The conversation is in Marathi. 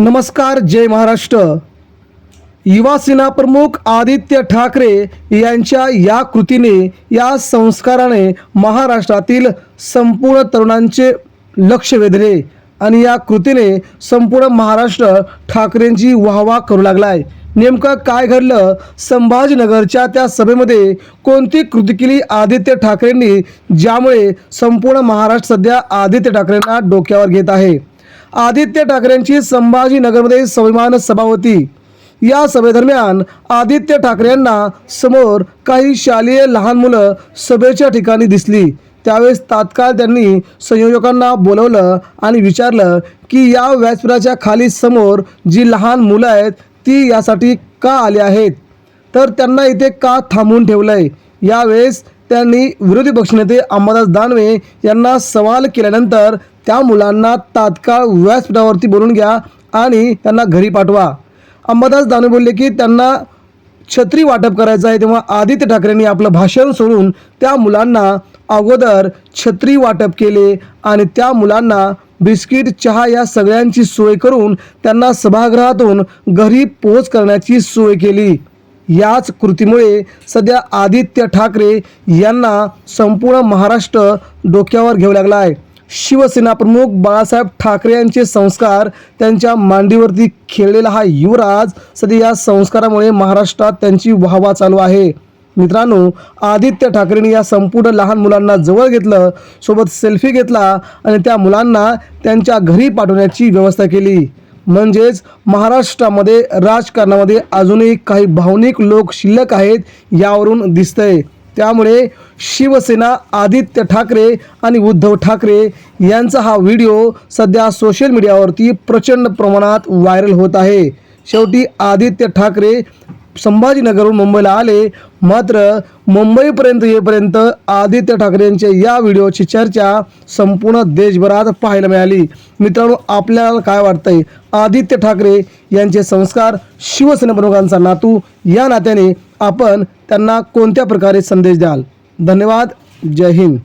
नमस्कार जय महाराष्ट्र. युवा सेना प्रमुख आदित्य ठाकरे यांच्या या कृतीने या संस्काराने महाराष्ट्रातील संपूर्ण तरुणांचे लक्ष वेधले आणि या कृतीने संपूर्ण महाराष्ट्र ठाकरेंची वाहवा करू लागलाय. नेमकं काय घडलं? संभाजीनगरच्या त्या सभेमध्ये कोणती कृती केली आदित्य ठाकरेंनी ज्यामुळे संपूर्ण महाराष्ट्र सध्या आदित्य ठाकरेंना डोक्यावर घेत आहे? आदित्य ठाकरेंची संभाजीनगरमध्ये स्वाभिमान सभा होती. या सभेदरम्यान आदित्य ठाकरे यांना समोर काही शालेय लहान मुलं सभेच्या ठिकाणी दिसली. त्यावेळेस तात्काळ त्यांनी संयोजकांना बोलवलं आणि विचारलं की या व्यासपीठाच्या खाली समोर जी लहान मुलं आहेत ती यासाठी का आली आहेत? तर त्यांना इथे का थांबून ठेवलं आहे यावेळेस त्यांनी विरोधी पक्षनेते अंबादास दानवे यांना सवाल केल्यानंतर त्या मुलांना तात्काळ व्यासपीठावरती बोलून घ्या आणि त्यांना घरी पाठवा. अंबादास दानवे बोलले की त्यांना छत्री वाटप करायचं आहे तेव्हा आदित्य ठाकरेंनी आपलं भाषण सोडून त्या मुलांना अगोदर छत्री वाटप केले आणि त्या मुलांना बिस्किट चहा या सगळ्यांची सोय करून त्यांना सभागृहातून घरी पोहोच करण्याची सोय केली. याच कृतीमुळे सध्या आदित्य ठाकरे यांना संपूर्ण महाराष्ट्र डोक्यावर घेऊ लागला आहे. शिवसेना प्रमुख बाळासाहेब ठाकरे यांचे संस्कार त्यांच्या मांडीवरती खेळलेला हा युवराज सध्या या संस्कारामुळे महाराष्ट्रात त्यांची वाहवा चालू आहे. मित्रांनो आदित्य ठाकरेंनी या संपूर्ण लहान मुलांना जवळ घेतलं सोबत सेल्फी घेतला आणि त्या मुलांना त्यांच्या घरी पाठवण्याची व्यवस्था केली. म्हणजेच महाराष्ट्रामध्ये राजकारणामध्ये अजूनही काही भावनिक लोक शिल्लक आहेत यावरून दिसतंय. त्यामुळे शिवसेना आदित्य ठाकरे आणि उद्धव ठाकरे यांचा हा व्हिडिओ सध्या सोशल मीडियावरती प्रचंड प्रमाणात व्हायरल होत आहे. शेवटी आदित्य ठाकरे संभाजीनगरहून मुंबईला आले. मात्र मुंबईपर्यंत येईपर्यंत आदित्य ठाकरे यांच्या या व्हिडिओची चर्चा संपूर्ण देशभरात पाहायला मिळाली. मित्रांनो आपल्याला काय वाटतंय? आदित्य ठाकरे यांचे संस्कार शिवसेना प्रमुखांचा नातू या नात्याने आपण त्यांना कोणत्या प्रकारे संदेश द्याल? धन्यवाद. जय हिंद.